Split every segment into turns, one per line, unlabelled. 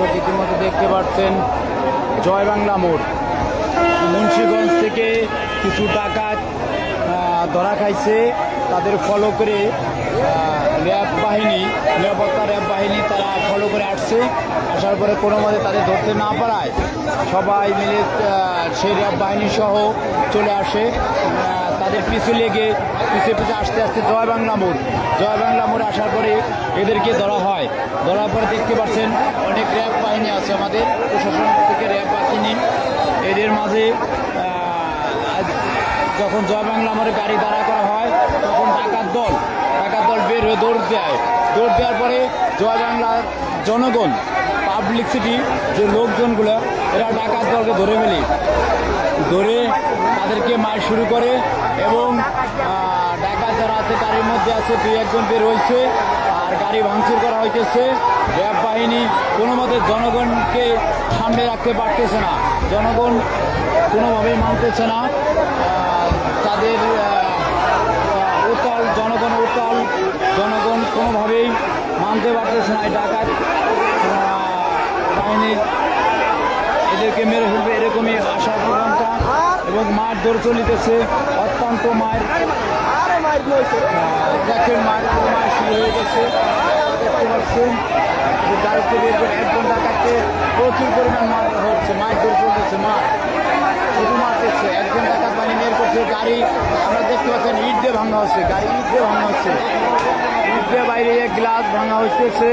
দর্শক ইতিমধ্যে দেখতে পাচ্ছেন জয় বাংলা মোড়। মুন্সীগঞ্জ থেকে কিছু আহ, ধরা খাইছে। তাদের ফলো করে র্যাব বাহিনী নিরাপত্তা র্যাব বাহিনী তারা ফলো করে আসছে। আসার পরে কোনো মতে তাদের ধরতে না পারায় সবাই মিলে সেই র্যাব বাহিনী সহ চলে আসে। তাদের পিছু লেগে পিছিয়ে পিছিয়ে আসতে আসতে জয় বাংলা মোড়। জয় বাংলা মোড়ে আসার পরে এদেরকে ধরা হয়। ধরার পরে দেখতে পাচ্ছেন অনেক র্যাব বাহিনী আছে আমাদের। প্রশাসন থেকে র্যাব বাহিনী এদের মাঝে যখন জয় বাংলা মোড়ে গাড়ি দাঁড়া করা হয়, তখন ডাকাত দল ডাকাত দল বের হয়ে দৌড় দেয়। দৌড় দেওয়ার পরে জয় বাংলার জনগণ পাবলিক সিটি যে লোকজনগুলো, এরা ডাকাত দলকে ধরে ফেলে। ধরে তাদেরকে মার শুরু করে এবং ডাকাত যারা আছে গাড়ির মধ্যে আছে, দুই একজন বের হয়েছে আর গাড়ি ভাঙচুর করা হইতেছে। র্যাব বাহিনী কোনো মতে জনগণকে সামনে রাখতে পারতেছে না। জনগণ কোনোভাবেই মানতেছে না। তাদের উত্তাল জনগণ উত্তাল জনগণ কোনোভাবেই মানতে পারতেছে না। ডাকাত বাহিনীর এদেরকে মেরে ফেলবে এরকমই আশা প্রবণতা এবং মার দৌড় চলিতেছে অত্যন্ত মায়ের দেখেন মায়ের মায়ের শুরু হয়ে গেছে। দেখতে পাচ্ছেন যে বের এক ঘণ্টা কাটতে প্রচুর পরিমাণ মার হচ্ছে মায়ের দৌড় চলতেছে মার। শুধু মারতেছে একজন ডাকাত পানি বের করছে গাড়ি। আমরা দেখতে পাচ্ছেন ইট দিয়ে ভাঙা হচ্ছে গাড়ি ইট দিয়ে ভাঙা হচ্ছে। ইট দিয়ে বাইরে গ্লাস ভাঙা হচ্ছে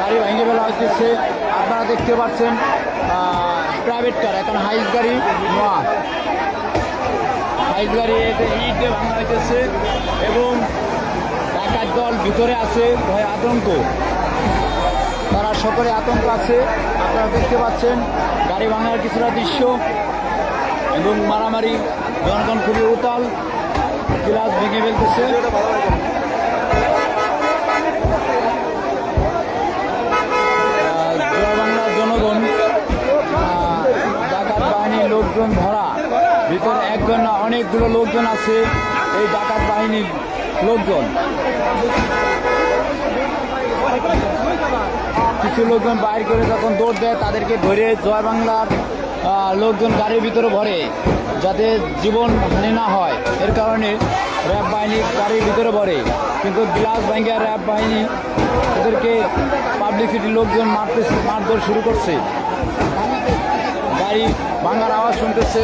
গাড়ি ফেলা আপনারা দেখতে পাচ্ছেন প্রাইভেট কার এখন হাইস গাড়ি নোয়া হাইস গাড়ি এতে ইট ভাঙা হইতেছে এবং ডাকাত দল ভিতরে আছে ভয় আতঙ্ক। তারা সকলে আতঙ্ক আছে। আপনারা দেখতে পাচ্ছেন, গাড়ি ভাঙার কিছুটা দৃশ্য এবং মারামারি, জনগণ খুবই উতাল গ্লাস ভেঙে ফেলতেছে। অনেকগুলো লোকজন আছে, এই ডাকাত বাহিনীর লোকজন। কিছু লোকজন বাইর করে যখন দৌড় দেয়, তাদেরকে ধরে জয় বাংলার লোকজন গাড়ির ভিতরে ভরে, যাতে জীবন হানি না হয়। এর কারণে র্যাব বাহিনী গাড়ির ভিতরে ভরে। কিন্তু গ্লাস ব্যাঙ্গা র্যাব বাহিনী ওদেরকে পাবলিসিটির লোকজন মারতে মারধর শুরু করছে। গাড়ি ভাঙার আওয়াজ শুনতেছে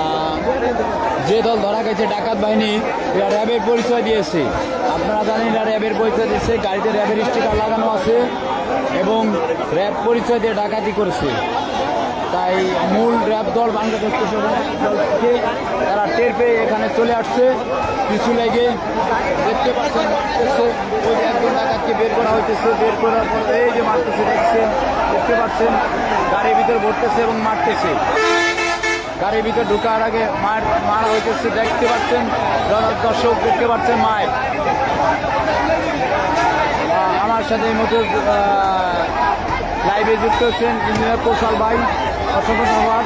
আহ, যে গেছে ডাকাত বাহিনী, এরা র্যাবের পরিচয় দিয়েছে। আপনারা জানেন এরা র্যাবের পরিচয় দিয়েছে, গাড়িতে র্যাবের স্টিকার লাগানো আছে এবং র্যাব পরিচয় দিয়ে ডাকাতি করেছে। তাই মূল র্যাব দল বাংলাদেশ থেকে তারা টের পেয়ে এখানে চলে আসছে। কিছু লেগে দেখতে পাচ্ছেন মারতেছে ওই একজন ডাকাতকে বের করা হইতেছে। বের করার পর এই যে মারতেছে, দেখছেন, দেখতে পাচ্ছেন, গাড়ির ভিতরে ভরতেছে এবং মারতেছে। গাড়ির ভিতরে ঢোকার আগে মায়ের, মার হইতেছে, দেখতে পাচ্ছেন, দর্শক দেখতে পাচ্ছেন মায়ের। আমার সাথে এই মতো লাইভে যুক্ত হচ্ছেন ইঞ্জিনিয়ার কৌশল ভাই, অসংখ্য ধন্যবাদ।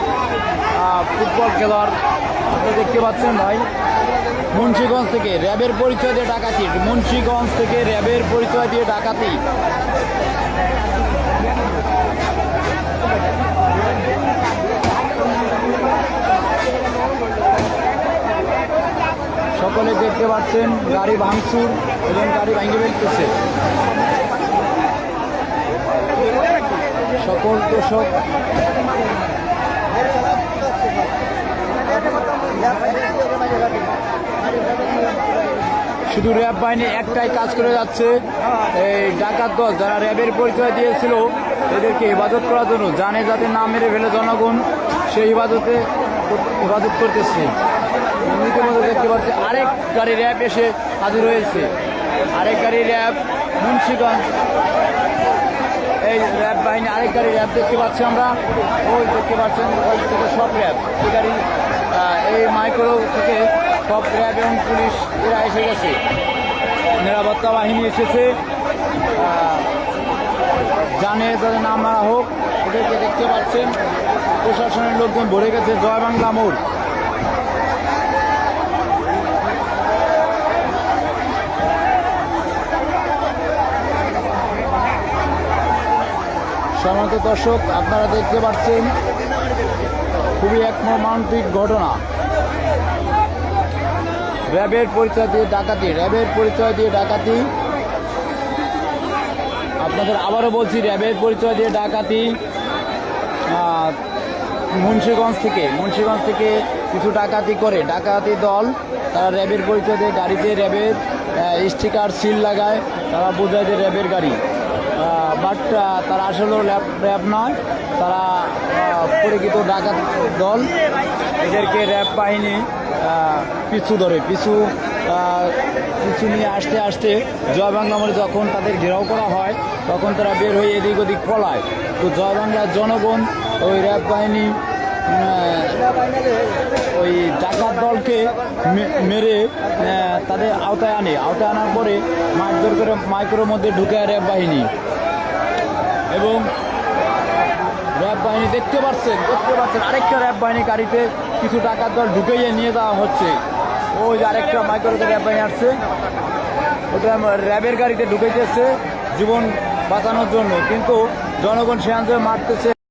ফুটবল খেলোয়াড় আপনি দেখতে পাচ্ছেন ভাই। মুন্সীগঞ্জ থেকে র্যাবের পরিচয় দিয়ে ডাকাতি, মুন্সীগঞ্জ থেকে র্যাবের পরিচয় দিয়ে ডাকাতি সকলে দেখতে পাচ্ছেন, গাড়ি ভাঙচুর এবং গাড়ি ভাঙে ফেলতেছে। সকল দর্শক শুধু র্যাব বাহিনী একটাই কাজ করে যাচ্ছে। এই ডাকাত দল যারা র্যাবের পরিচয় দিয়েছিল, এদেরকে হেফাজত করার জন্য জানে যাতে না মেরে ফেলে জনগণ, সেই হেফাজতে হেফাজত করতেছে। দেখতে পাচ্ছি আরেক গাড়ি র্যাব এসে হাজির হয়েছে। আরেক গাড়ি র্যাব মুন্সিগঞ্জ। এই র্যাব বাহিনী আরেক গাড়ি র্যাব দেখতে পাচ্ছি আমরা। ওই দেখতে পাচ্ছেন সব র্যাব। এই গাড়ি এই মাইক্রো থেকে সব র্যাব এবং পুলিশ এরা এসে গেছে। নিরাপত্তা বাহিনী এসেছে। জানে যাতে নাম মারা হোক ওদেরকে দেখতে পাচ্ছেন। প্রশাসনের লোকজন ভরে গেছে। জয় বাংলা মোড়। সম্মানিত দর্শক, আপনারা দেখতে পাচ্ছেন খুবই এক মর্মান্তিক ঘটনা। র্যাবের পরিচয় দিয়ে ডাকাতি, র্যাবের পরিচয় দিয়ে ডাকাতি। আপনাদের আবারও বলছি, র্যাবের পরিচয় দিয়ে ডাকাতি মুন্সিগঞ্জ থেকে মুন্সিগঞ্জ থেকে কিছু ডাকাতি করে। ডাকাতি দল, তারা র্যাবের পরিচয় দিয়ে, গাড়িতে র্যাবের স্টিকার সিল লাগায়, তারা বোঝায় যে র্যাবের গাড়ি। বাট তারা আসলেও র্যাব র্যাব নয়, তারা পরিচিত ডাকাত দল। এদেরকে র্যাব বাহিনী পিছু ধরে, পিছু পিছু নিয়ে আসতে আসতে জয় বাংলা যখন তাদের ঘেরাও করা হয়, তখন তারা বের হয়ে এদিক ওদিক পলায়। তো জয় বাংলার জনগণ, ওই র্যাব বাহিনী ওই ডাকাত দলকে মেরে তাদের আওতায় আনে। আওতায় আনার পরে মারধর করে মাইক্রোর মধ্যে ঢুকে র্যাব বাহিনী। এবং র্যাব বাহিনী দেখতে পাচ্ছেন দেখতে পাচ্ছেন আরেকটা র্যাব বাহিনী গাড়িতে কিছু টাকার দল ঢুকেইয়ে নিয়ে যাওয়া হচ্ছে। ওই যে আরেকটা মাইক্রোতে র্যাব বাহিনী আসছে, ওটা র্যাবের গাড়িতে ঢুকেছে জীবন বাঁচানোর জন্য। কিন্তু জনগণ সে মারতেছে।